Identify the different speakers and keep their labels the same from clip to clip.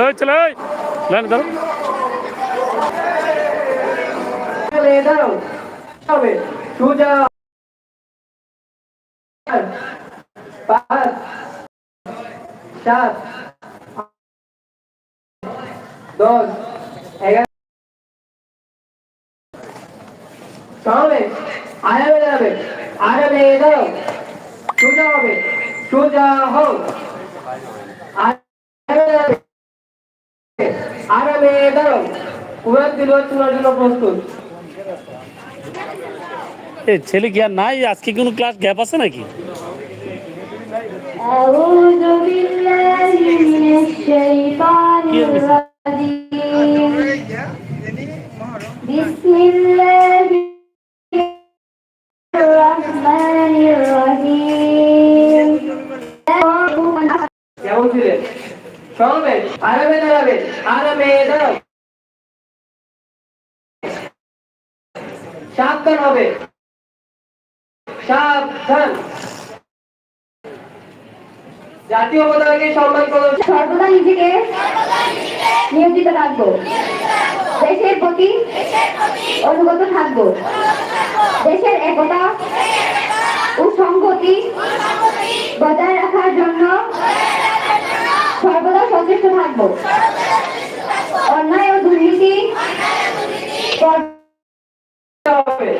Speaker 1: ওই চলে ওই লাইন
Speaker 2: হবে সোজা পাঁচ সাত দশ এগারো তাহলে আরামে দাঁড়াবে আরামে দাঁড়াও সোজা হবে সোজা দাঁড়াবে আরামে দাঁড়াও কোরআন দিল তোমার জন্য প্রস্তুত
Speaker 1: এ ছেলে কি আর নাই আজকে কোনো ক্লাস গ্যাপ আছে নাকি
Speaker 3: أعوذ بالله من الشيطان الرجيم
Speaker 2: জাতীয় পতাকাকে সম্মান করুন
Speaker 3: সর্বদা নিজেকে নিয়োজিত রাখব দেশের প্রতি অনুগত থাকব। দেশের একতা ও সংহতি বজায় রাখার জন্য সচেষ্ট থাকব। অন্যায় ও দুর্নীতি
Speaker 2: করতে হবে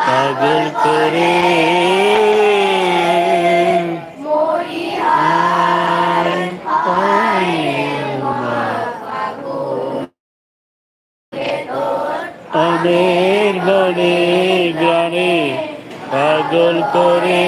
Speaker 1: পাগল করে আমের বনে গ্রামে পাগল করে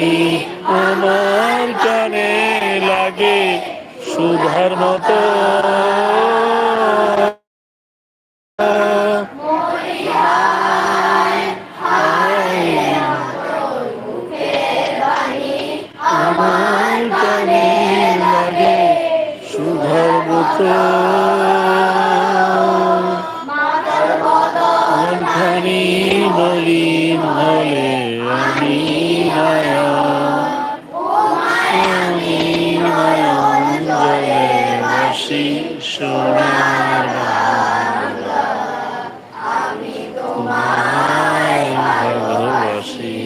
Speaker 1: বাণী আমার কানে লাগে সুধার মতো। আমার কানে লাগে সুধার মতো। খানি মলিন সোনার বাংলা। তোমায় ভালোবাসি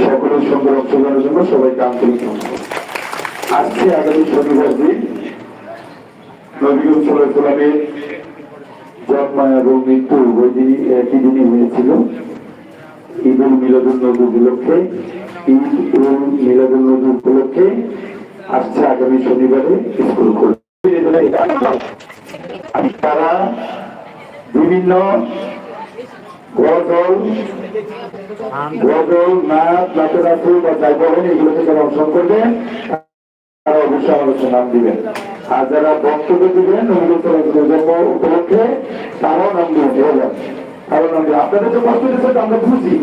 Speaker 4: সকলের সবাইকে আন্তরিক আজকে আগামী শনিবার দিন নবীন সালামের জন্ম এবং মৃত্যু ওই দিনই একই দিনই হয়েছিল। ঈদ উল মিলাদুল নবী উপলক্ষে, ঈদ উল মিলাদুল নবী উপলক্ষে আসছে আগামী শনিবারে স্কুল তারা বিভিন্ন গজল গজল, নাচ, নাচের আসল বা যাই বলেন, এগুলোতে করবে, তারা অবশ্যই দিবেন। আর যারা বক্তব্য দিবেন উপলক্ষে তারাও নাম দিয়ে যান তারাও নাম আপনাদের যে কষ্ট দিচ্ছে আমরা বুঝি।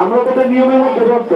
Speaker 4: আমরা তো নিয়মের মধ্যে বদ্ধ